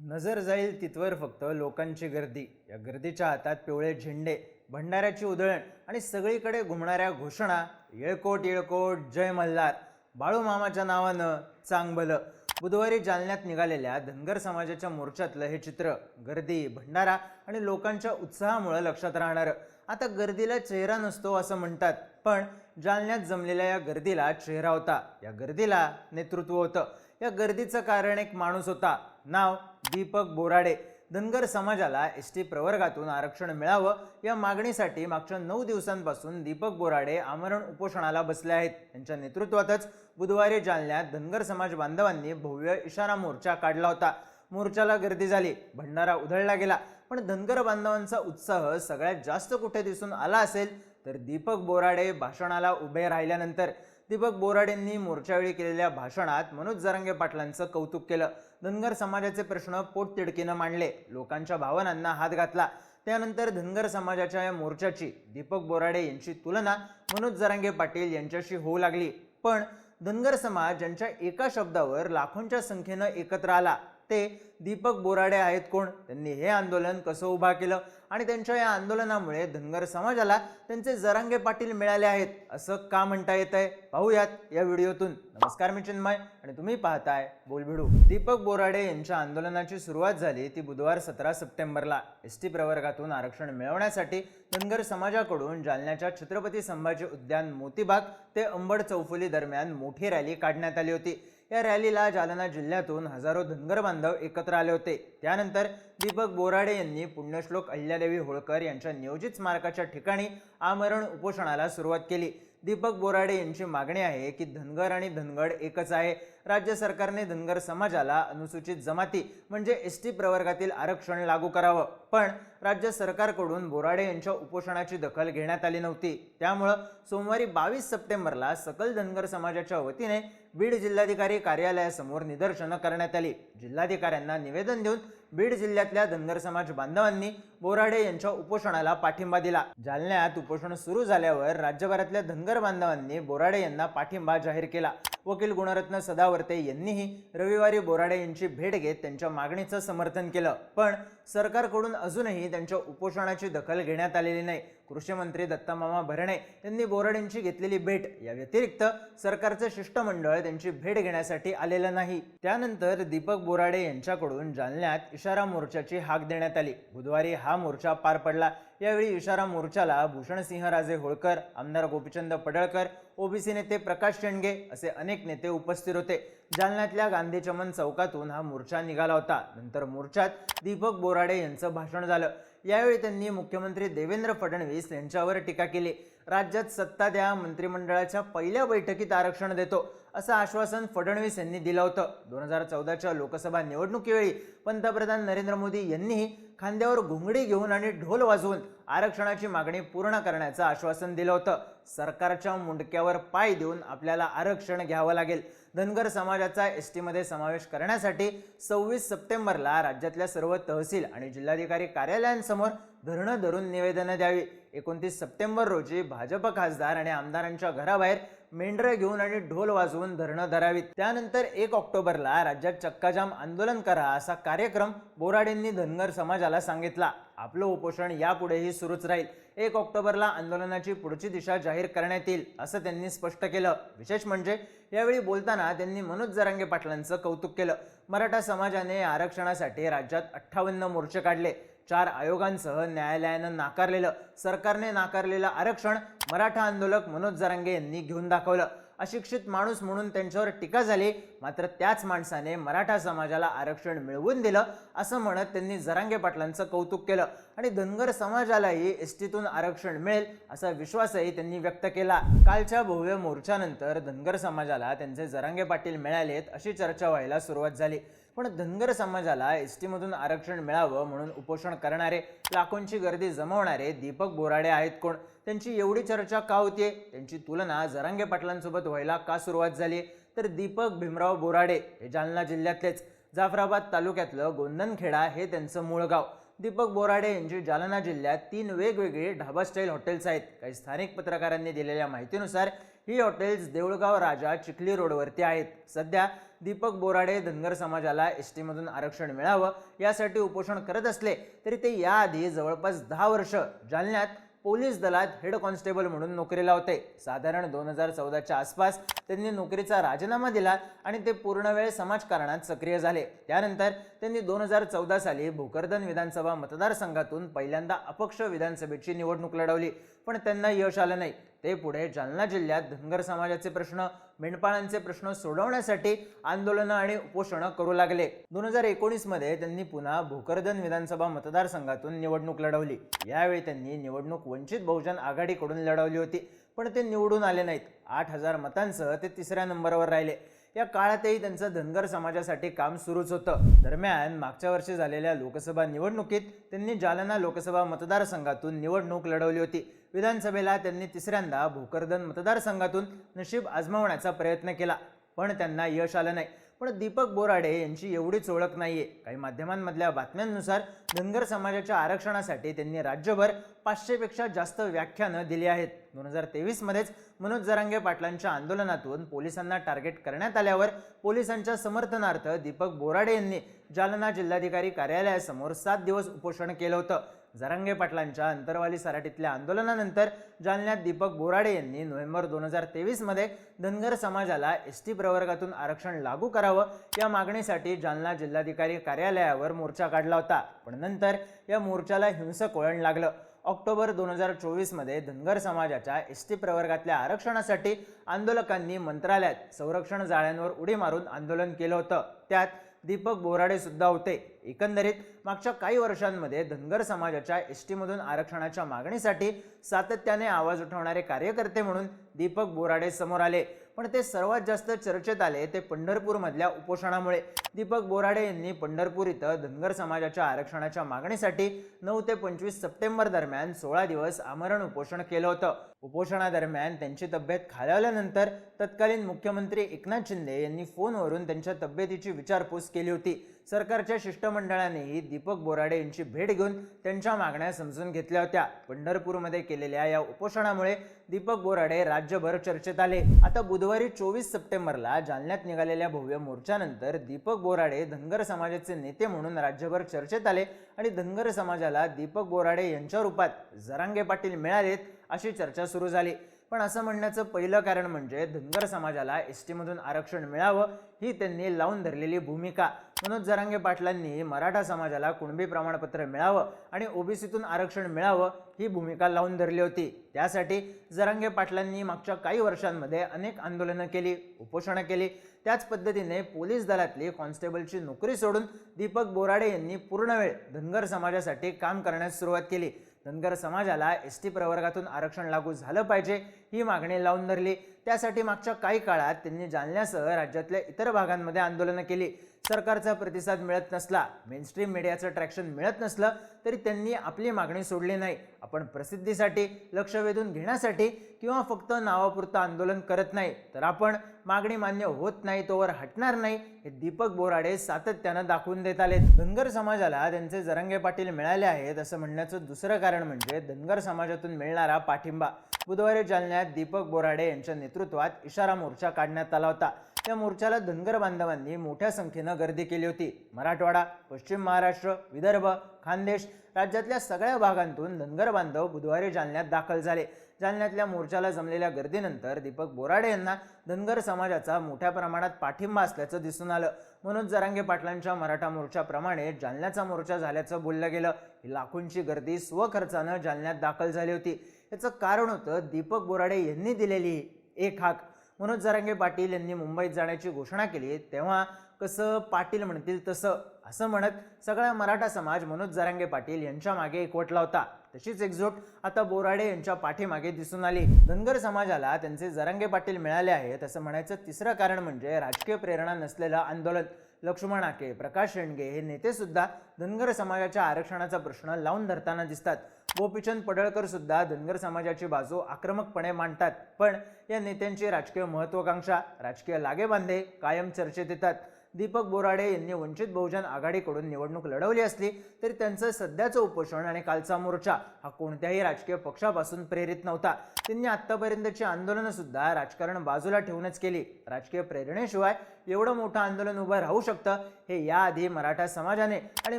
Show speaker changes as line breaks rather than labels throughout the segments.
नजर जाईल तिथवर फक्त लोकांची गर्दी. या गर्दीच्या हातात पिवळे झेंडे भंडाऱ्याची उधळण आणि सगळीकडे घुमणाऱ्या घोषणा. येळकोट येळकोट जय मल्हार. बाळू मामाच्या नावानं चांगभलं बुधवारी जालन्यात निघालेल्या धनगर समाजाच्या मोर्चातलं हे चित्र. गर्दी भंडारा आणि लोकांच्या उत्साहामुळे लक्षात राहणारं. आता गर्दीला चेहरा नसतो असं म्हणतात पण जालन्यात जमलेल्या या गर्दीला चेहरा होता. या गर्दीला नेतृत्व होतं. या गर्दीचं कारण एक माणूस होता. नाव दीपक बोराडे धनगर समाजाला एस टी प्रवर्गातून आरक्षण मिळावं या मागणीसाठी मागच्या नऊ दिवसांपासून दीपक बोराडे आमरण उपोषणाला बसले आहेत. त्यांच्या नेतृत्वातच बुधवारी जालन्यात धनगर समाज बांधवांनी भव्य इशारा मोर्चा काढला होता. मोर्चाला गर्दी झाली. भंडारा उधळला गेला. पण धनगर बांधवांचा उत्साह सगळ्यात जास्त कुठे दिसून आला असेल तर दीपक बोराडे भाषणाला उभे राहिल्यानंतर दीपक बोराडेंनी मोर्चावेळी केलेल्या भाषणात मनोज जरांगे पाटलांचं कौतुक केलं. धनगर समाजाचे प्रश्न पोटतिडकीनं मांडले. लोकांच्या भावनांना हात घातला. त्यानंतर धनगर समाजाच्या या मोर्चाची दीपक बोराडे यांची तुलना मनोज जरांगे पाटील यांच्याशी होऊ लागली. पण धनगर समाज ज्यांच्या एका शब्दावर लाखोंच्या संख्येनं एकत्र आला. ते दीपक बोराडे आहेत कोण? त्यांनी हे आंदोलन कसं उभा केलं? आणि त्यांच्या या आंदोलनामुळे धनगर समाजाला त्यांचे जरांगे पाटील मिळाले आहेत असं का म्हणता येत आहे पाहूयात या व्हिडिओतून. नमस्कार मी चिन्मय आणि तुम्ही पाहताय बोलभिडू दीपक बोराडे यांच्या आंदोलनाची सुरुवात झाली ती बुधवार सतरा सप्टेंबरला. एस टी प्रवर्गातून आरक्षण मिळवण्यासाठी धनगर समाजाकडून जालन्याच्या छत्रपती संभाजी उद्यान मोतीबाग ते अंबड चौफुली दरम्यान मोठी रॅली काढण्यात आली होती. या रॅलीला जालना जिल्ह्यातून हजारो धनगर बांधव एकत्र आले होते. त्यानंतर दीपक बोराडे यांनी पुण्यश्लोक अहिल्यादेवी होळकर यांच्या नियोजित स्मारकाच्या ठिकाणी आमरण उपोषणाला सुरुवात केली. दीपक बोराडे यांची मागणी आहे की धनगर आणि धनगड एकच आहे. राज्य सरकारने धनगर समाजाला अनुसूचित जमाती म्हणजे एस टी प्रवर्गातील आरक्षण लागू करावं. पण राज्य सरकारकडून बोराडे यांच्या उपोषणाची दखल घेण्यात आली नव्हती. त्यामुळं सोमवारी बावीस सप्टेंबरला सकल धनगर समाजाच्या वतीने बीड जिल्हाधिकारी कार्यालयासमोर निदर्शनं करण्यात आली. जिल्हाधिकाऱ्यांना निवेदन देऊन बीड जिल्ह्यातल्या धनगर समाज बांधवांनी बोराडे यांच्या उपोषणाला पाठिंबा दिला. जालन्यात उपोषण सुरू झाल्यावर राज्यभरातल्या धनगर बांधवांनी बोराडे यांना पाठिंबा जाहीर केला. वकील गुणरत्न सदावर्ते यांनीही रविवारी बोराडे यांची भेट घेत त्यांच्या मागणीचं समर्थन केलं. पण सरकारकडून अजूनही त्यांच्या उपोषणाची दखल घेण्यात आलेली नाही. कृषी मंत्री दत्तामामा भरणे यांनी बोराडेंची घेतलेली भेट या व्यतिरिक्त सरकारचं शिष्टमंडळ त्यांची भेट घेण्यासाठी आलेलं नाही. त्यानंतर दीपक बोराडे यांच्याकडून जालन्यात इशारा मोर्चाची हाक देण्यात आली. बुधवारी हा मोर्चा पार पडला. यावेळी इशारा मोर्चाला भूषणसिंहराजे होळकर आमदार गोपीचंद पडळकर ओबीसी नेते प्रकाश शेंडगे असे अनेक नेते उपस्थित होते. जालन्यातल्या गांधी चमन चौकातून हा मोर्चा निघाला होता. नंतर मोर्चात दीपक बोराडे यांचं भाषण झालं. यावेळी त्यांनी मुख्यमंत्री देवेंद्र फडणवीस यांच्यावर टीका केली. राज्यात सत्ता द्या मंत्रिमंडळाच्या पहिल्या बैठकीत आरक्षण देतो असं आश्वासन फडणवीस यांनी दिलं होतं. दोन हजार चौदाच्या लोकसभा निवडणुकीवेळी पंतप्रधान नरेंद्र मोदी यांनीही खांद्यावर घोंगडी घेऊन आणि ढोल वाजवून आरक्षणाची मागणी पूर्ण करण्याचं आश्वासन दिलं होतं. सरकारच्या मुंडक्यावर पाय देऊन आपल्याला आरक्षण घ्यावं लागेल. धनगर समाजाचा एस टीमध्ये समावेश करण्यासाठी सव्वीस सप्टेंबरला राज्यातल्या सर्व तहसील आणि जिल्हाधिकारी कार्यालयांसमोर धरणं धरून निवेदनं द्यावी. एकोणतीस सप्टेंबर रोजी भाजप खासदार आणि आमदारांच्या घराबाहेर मेंढरं घेऊन आणि ढोल वाजवून धरणं धरावीत. त्यानंतर एक ऑक्टोबरला राज्यात चक्काजाम आंदोलन करा असा कार्यक्रम बोराडेंनी धनगर समाजाला सांगितला. आपलं उपोषण यापुढेही सुरूच राहील. एक ऑक्टोबरला आंदोलनाची पुढची दिशा जाहीर करण्यात येईल असं त्यांनी स्पष्ट केलं. विशेष म्हणजे यावेळी बोलताना त्यांनी मनोज जरांगे पाटलांचं कौतुक केलं. मराठा समाजाने आरक्षणासाठी राज्यात अठ्ठावन्न मोर्चे काढले. चार आयोगांसह न्यायालयानं नाकारलेलं सरकारने नाकारलेलं आरक्षण मराठा आंदोलक मनोज जरांगे यांनी घेऊन दाखवलं. अशिक्षित माणूस म्हणून त्यांच्यावर टीका झाली मात्र त्याच माणसाने मराठा समाजाला आरक्षण मिळवून दिलं असं म्हणत त्यांनी जरांगे पाटलांचं कौतुक केलं. आणि धनगर समाजालाही एस टीतून आरक्षण मिळेल असा विश्वासही त्यांनी व्यक्त केला. कालच्या भव्य मोर्चानंतर धनगर समाजाला त्यांचे जरांगे पाटील मिळालेत अशी चर्चा व्हायला सुरुवात झाली. पण धनगर समाजाला एस टीमधून आरक्षण मिळावं म्हणून उपोषण करणारे लाखोंची गर्दी जमवणारे दीपक बोराडे आहेत कोण? त्यांची एवढी चर्चा का होतीये? त्यांची तुलना जरांगे पाटलांसोबत व्हायला का सुरुवात झाली तर दीपक भीमराव बोराडे हे जालना जिल्ह्यातलेच. जाफराबाद तालुक्यातलं गोंदनखेडा हे त्यांचं मूळ गाव. दीपक बोराडे यांची जालना जिल्ह्यात तीन वेगवेगळी ढाबा स्टाईल हॉटेल्स आहेत. काही स्थानिक पत्रकारांनी दिलेल्या माहितीनुसार ही हॉटेल्स देऊळगाव राजा चिखली रोडवरती आहेत. सध्या दीपक बोराडे धनगर समाजाला एस टीमधून आरक्षण मिळावं यासाठी उपोषण करत असले तरी ते याआधी जवळपास दहा वर्ष जालन्यात पोलीस दलात हेड कॉन्स्टेबल म्हणून नोकरीला होते. साधारण दोन हजार चौदाच्या आसपास त्यांनी नोकरीचा राजीनामा दिला आणि ते पूर्णवेळ समाजकारणात सक्रिय झाले. त्यानंतर त्यांनी दोन हजार चौदा साली भोकरदन विधानसभा मतदारसंघातून पहिल्यांदा अपक्ष विधानसभेची निवडणूक लढवली. पण त्यांना यश आलं नाही. ते पुढे जालना जिल्ह्यात धनगर समाजाचे प्रश्न मेंढपाळांचे प्रश्न सोडवण्यासाठी आंदोलनं आणि उपोषणं करू लागले. दोन हजार एकोणीसमध्ये त्यांनी पुन्हा भोकरदन विधानसभा मतदारसंघातून निवडणूक लढवली. यावेळी त्यांनी निवडणूक वंचित बहुजन आघाडीकडून लढवली होती पण ते निवडून आले नाहीत. आठ हजार मतांसह ते तिसऱ्या नंबरवर राहिले. या काळातही त्यांचं धनगर समाजासाठी काम सुरूच होतं. दरम्यान मागच्या वर्षी झालेल्या लोकसभा निवडणुकीत त्यांनी जालना लोकसभा मतदारसंघातून निवडणूक लढवली होती. विधानसभेला त्यांनी तिसऱ्यांदा भोकरदन मतदारसंघातून नशीब आजमावण्याचा प्रयत्न केला पण त्यांना यश आलं नाही. पण दीपक बोराडे यांची एवढीच ओळख नाहीये. काही माध्यमांमधल्या बातम्यांनुसार धनगर समाजाच्या आरक्षणासाठी त्यांनी राज्यभर पाचशेपेक्षा जास्त व्याख्यानं दिली आहेत. दोन हजार तेवीसमध्येच मनोज जरांगे पाटलांच्या आंदोलनातून पोलिसांना टार्गेट करण्यात आल्यावर पोलिसांच्या समर्थनार्थ दीपक बोराडे यांनी जालना जिल्हाधिकारी कार्यालयासमोर सात दिवस उपोषण केलं होतं. जरांगे पाटलांच्या अंतरवाली सराटीतल्या आंदोलनानंतर जालन्यात दीपक बोराडे यांनी नोव्हेंबर दोन हजार तेवीसमध्ये धनगर समाजाला एस टी प्रवर्गातून आरक्षण लागू करावं या मागणीसाठी जालना जिल्हाधिकारी कार्यालयावर मोर्चा काढला होता. पण नंतर या मोर्चाला हिंसक वळण लागलं. ऑक्टोबर दोन हजार चोवीसमध्ये धनगर समाजाच्या एस टी प्रवर्गातल्या आरक्षणासाठी आंदोलकांनी मंत्रालयात संरक्षण जाळ्यांवर उडी मारून आंदोलन केलं होतं. त्यात दीपक बोराडे सुद्धा होते. एकंदरीत मागच्या काही वर्षांमध्ये धनगर समाजाच्या एस टीमधून आरक्षणाच्या मागणीसाठी सातत्याने आवाज उठवणारे कार्यकर्ते म्हणून दीपक बोराडे समोर आले. पण ते सर्वात जास्त चर्चेत आले ते पंढरपूरमधल्या उपोषणामुळे. दीपक बोराडे यांनी पंढरपूर इथं धनगर समाजाच्या आरक्षणाच्या मागणीसाठी नऊ ते पंचवीस सप्टेंबर दरम्यान सोळा दिवस आमरण उपोषण केलं होतं. उपोषणादरम्यान त्यांची तब्येत खालावल्यानंतर तत्कालीन मुख्यमंत्री एकनाथ शिंदे यांनी फोनवरून त्यांच्या तब्येतीची विचारपूस केली होती. सरकारच्या शिष्टमंडळानेही दीपक बोराडे यांची भेट घेऊन त्यांच्या मागण्या समजून घेतल्या होत्या. पंढरपूरमध्ये केलेल्या या उपोषणामुळे दीपक बोराडे राज्यभर चर्चेत आले. आता बुधवारी चोवीस सप्टेंबरला जालन्यात निघालेल्या भव्य मोर्चानंतर दीपक बोराडे धनगर समाजाचे नेते म्हणून राज्यभर चर्चेत आले आणि धनगर समाजाला दीपक बोराडे यांच्या रूपात जरांगे पाटील मिळालेत अशी चर्चा सुरू झाली. पण असं म्हणण्याचं पहिलं कारण म्हणजे धनगर समाजाला एस टीमधून आरक्षण मिळावं ही त्यांनी लावून धरलेली भूमिका. मनोज जरांगे पाटलांनी मराठा समाजाला कुणबी प्रमाणपत्र मिळावं आणि ओबीसीतून आरक्षण मिळावं ही भूमिका लावून धरली होती. त्यासाठी जरांगे पाटलांनी मागच्या काही वर्षांमध्ये अनेक आंदोलनं केली उपोषणं केली. त्याच पद्धतीने पोलीस दलातली कॉन्स्टेबलची नोकरी सोडून दीपक बोराडे यांनी पूर्णवेळ धनगर समाजासाठी काम करण्यास सुरुवात केली. धनगर समाजाला एस टी प्रवर्गातून आरक्षण लागू झालं पाहिजे ही मागणी लावून धरली. त्यासाठी मागच्या काही काळात त्यांनी जालन्यासह राज्यातल्या इतर भागांमध्ये आंदोलनं केली. सरकारचा प्रतिसाद मिळत नसला मेनस्ट्रीम मीडियाचं ट्रॅक्शन मिळत नसलं तरी त्यांनी आपली मागणी सोडली नाही. आपण प्रसिद्धीसाठी लक्ष वेधून घेण्यासाठी किंवा फक्त नावापुरतं आंदोलन करत नाही तर आपण मागणी मान्य होत नाही तोवर हटणार नाही हे दीपक बोराडे सातत्यानं दाखवून देत आले धनगर समाजाला त्यांचे जरंगे पाटील मिळाले आहेत असं म्हणण्याचं दुसरं कारण म्हणजे धनगर समाजातून मिळणारा पाठिंबा. बुधवारी जालन्यात दीपक बोराडे यांच्या नेतृत्वात इशारा मोर्चा काढण्यात आला होता. त्या मोर्चाला धनगर बांधवांनी मोठ्या संख्येनं गर्दी केली होती. मराठवाडा पश्चिम महाराष्ट्र विदर्भ खानदेश राज्यातल्या सगळ्या भागांतून धनगर बांधव बुधवारी जालन्यात दाखल झाले. जालन्यातल्या मोर्चाला जमलेल्या गर्दीनंतर दीपक बोराडे यांना धनगर समाजाचा मोठ्या प्रमाणात पाठिंबा असल्याचं दिसून आलं. मनोज जरांगे पाटलांच्या मराठा मोर्चाप्रमाणे जालन्याचा मोर्चा झाल्याचं बोललं गेलं. ही लाखोंची गर्दी स्वखर्चानं जालन्यात दाखल झाली होती. याचं कारण होतं दीपक बोराडे यांनी दिलेली एक हाक. मनोज जरांगे पाटील यांनी मुंबईत जाण्याची घोषणा केली तेव्हा कसं पाटील म्हणतील तसं असं म्हणत सगळा मराठा समाज मनोज जरांगे पाटील यांच्या मागे एकवटला होता. तशीच एकजूट आता बोराडे यांच्या पाठीमागे दिसून आली. धनगर समाजाला त्यांचे जरांगे पाटील मिळाले आहेत असं म्हणायचं तिसरं कारण म्हणजे राजकीय प्रेरणा नसलेलं आंदोलन. लक्ष्मण आके प्रकाश शेंडगे हे नेतेसुद्धा धनगर समाजाच्या आरक्षणाचा प्रश्न लावून धरताना दिसतात. गोपीचंद पडळकर सुद्धा धनगर समाजाची बाजू आक्रमकपणे मांडतात. पण या नेत्यांची राजकीय महत्वाकांक्षा राजकीय लागेबांधे कायम चर्चेत येतात. दीपक बोराडे यांनी वंचित बहुजन आघाडीकडून निवडणूक लढवली असली तरी त्यांचं सध्याचं उपोषण आणि कालचा मोर्चा हा कोणत्याही राजकीय पक्षापासून प्रेरित नव्हता. त्यांनी आत्तापर्यंतची आंदोलनं सुद्धा राजकारण बाजूला ठेवूनच केली. राजकीय प्रेरणेशिवाय एवढं मोठं आंदोलन उभं राहू शकतं हे याआधी मराठा समाजाने आणि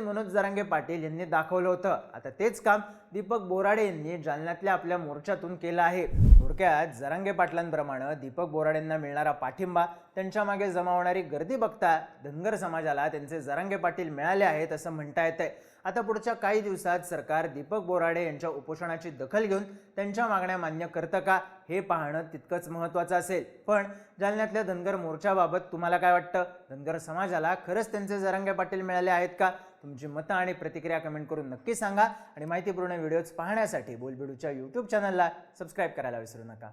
मनोज जरांगे पाटील यांनी दाखवलं होतं. आता तेच काम दीपक बोराडे यांनी जालन्यातल्या आपल्या मोर्चातून केलं आहे. थोडक्यात जरांगे पाटलांप्रमाणे दीपक बोराडेंना मिळणारा पाठिंबा त्यांच्या मागे जमा होणारी गर्दी बघता धनगर समाजाला त्यांचे जरांगे पाटील मिळाले आहेत असं म्हणता येतंय. आता पुढच्या काही दिवसात सरकार दीपक बोराडे यांच्या उपोषणाची दखल घेऊन त्यांच्या मागण्या मान्य करतं का हे पाहणं तितकंच महत्त्वाचं असेल. पण जालन्यातल्या धनगर मोर्चाबाबत तुम्हाला काय वाटतं? धनगर समाजाला खरंच त्यांचे जरांगे पाटील मिळाले आहेत का? तुमची मतं आणि प्रतिक्रिया कमेंट करून नक्की सांगा. आणि माहितीपूर्ण व्हिडिओज पाहण्यासाठी बोलबिडूच्या यूट्यूब चॅनलला सबस्क्राईब करायला विसरू नका.